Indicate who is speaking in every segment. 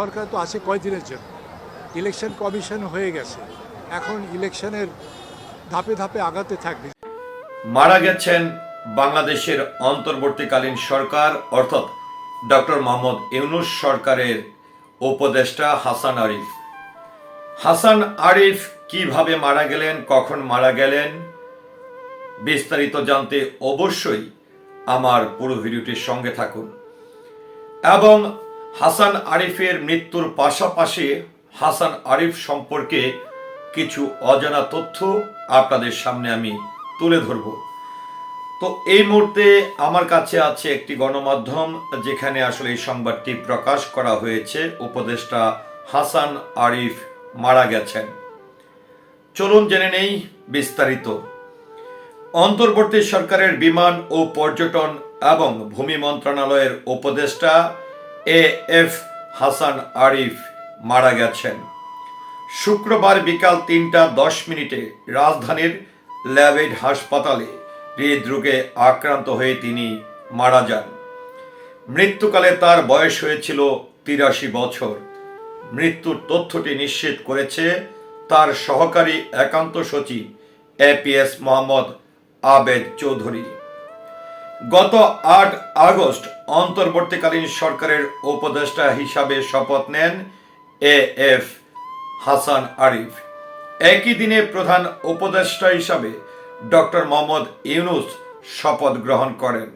Speaker 1: সরকার তো আছে কয়দিনের জন্য। ইলেকশন কমিশন হয়ে গেছে। এখন ইলেকশনের ধাপে ধাপে আগাতে থাকবে।
Speaker 2: মারা গেছেন বাংলাদেশের অন্তর্বর্তীকালীন সরকার, অর্থাৎ ডক্টর মোহাম্মদ ইউনুস সরকারের উপদেষ্টা হাসান আরিফ। হাসান আরিফ কীভাবে মারা গেলেন, কখন মারা গেলেন, বিস্তারিত জানতে অবশ্যই আমার পুরো ভিডিওটির সঙ্গে থাকুন। এবং হাসান আরিফের মৃত্যুর পাশাপাশি হাসান আরিফ সম্পর্কে কিছু অজানা তথ্য আপনাদের সামনে আমি তুলে ধরব। তো এই মুহূর্তে আমার কাছে আছে একটি গণমাধ্যম যেখানে আসলে এই সংবাদটি প্রকাশ করা হয়েছে। উপদেষ্টা হাসান আরিফ মারা গেছেন। চলুন জেনে নেই বিস্তারিত। অন্তর্বর্তী সরকারের বিমান ও পর্যটন এবং ভূমি মন্ত্রণালয়ের উপদেষ্টা এ এফ হাসান আরিফ মারা গেছেন। শুক্রবার বিকাল তিনটা দশ মিনিটে রাজধানীর ল্যাবেড হাসপাতালে হৃদরোগে আক্রান্ত হয়ে তিনি মারা যান। মৃত্যুকালে তার বয়স হয়েছিল তিরাশি বছর। মৃত্যুর তথ্যটি নিশ্চিত করেছে তার সহকারী একান্ত সচিব এপিএস মোহাম্মদ আবেদ চৌধুরী। গত আট আগস্ট অন্তর্বর্তীকালীন সরকারের উপদেষ্টা হিসাবে শপথ নেন এ এফ হাসান আরিফ। একই দিনে প্রধান উপদেষ্টা হিসাবে ডক্টর মোহাম্মদ ইউনুস শপথ গ্রহণ করেন।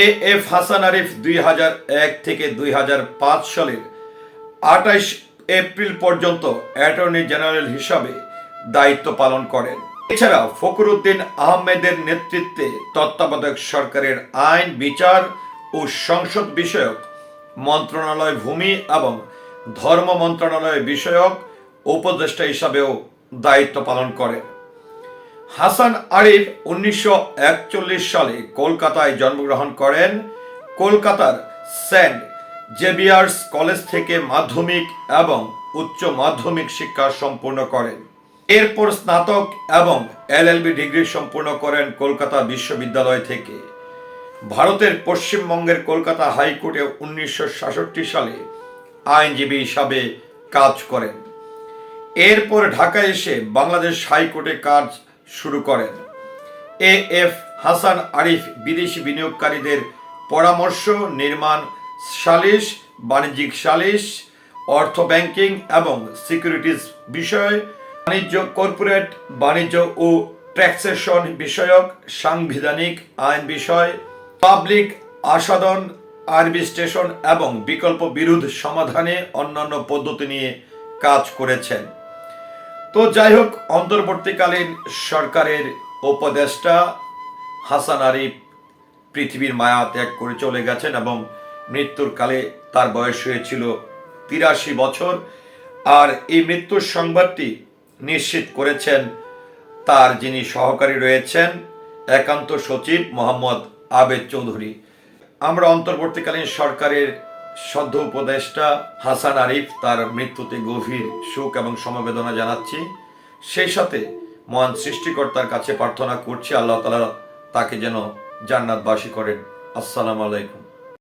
Speaker 2: এ এফ হাসান আরিফ দুই হাজার এক থেকে দুই হাজার পাঁচ সালের আঠাইশ এপ্রিল পর্যন্ত অ্যাটর্নি জেনারেল হিসাবে দায়িত্ব পালন করেন। এছাড়া ফখরুদ্দিন আহমেদের নেতৃত্বে তত্ত্বাবধায়ক সরকারের আইন, বিচার ও সংসদ বিষয়ক, মন্ত্রণালয় ভূমি এবং ধর্ম মন্ত্রণালয় বিষয়ক উপদেষ্টা হিসাবেও দায়িত্ব পালন করেন। হাসান আরিফ উনিশশো একচল্লিশ সালে কলকাতায় জন্মগ্রহণ করেন। কলকাতার সেন্ট জেভিয়ার্স কলেজ থেকে মাধ্যমিক এবং উচ্চ মাধ্যমিক শিক্ষা সম্পূর্ণ করেন। এরপর স্নাতক এবং এলএলবি ডিগ্রি সম্পূর্ণ করেন কলকাতা বিশ্ববিদ্যালয় থেকে। ভারতের পশ্চিমবঙ্গের কলকাতা হাইকোর্টে উনিশশো সালে আইনজীবী হিসাবে কাজ করেন। এরপর ঢাকায় এসে বাংলাদেশ হাইকোর্টে কাজ শুরু করেন। এ এফ হাসান আরিফ বিদেশি বিনিয়োগকারীদের পরামর্শ, নির্মাণ সালিশ, বাণিজ্যিক সালিশ, অর্থ ব্যাংকিং এবং সিকিউরিটিজ বিষয় বাণিজ্য কর্পোরেট, বাণিজ্য ও ট্যাক্সেশন বিষয়ক সাংবিধানিক আইন বিষয়, পাবলিক আস্বাদন আরবিস্টেশন এবং বিকল্প বিরোধ সমাধানে অন্যান্য পদ্ধতি নিয়ে কাজ করেছেন। তো যাই হোক, অন্তর্বর্তীকালীন সরকারের উপদেষ্টা হাসান আরিফ পৃথিবীর মায়া ত্যাগ করে চলে গেছেন এবং মৃত্যুর কালে তার বয়স হয়েছিল তিরাশি বছর। আর এই মৃত্যুর সংবাদটি নিশ্চিত করেছেন। তার যিনি সহকারী রয়েছেন, একান্ত সচিব মোহাম্মদ আবেদ চৌধুরী। আমরা অন্তর্বর্তীকালীন সরকারের সদ্য উপদেষ্টা হাসান আরিফ তার মৃত্যুতে গভীর শোক এবং সমবেদনা জানাচ্ছি। সেই সাথে মহান সৃষ্টিকর্তার কাছে প্রার্থনা করছি, আল্লাহ তালা তাকে যেন জান্নাতবাসী করেন। আসসালামু আলাইকুম।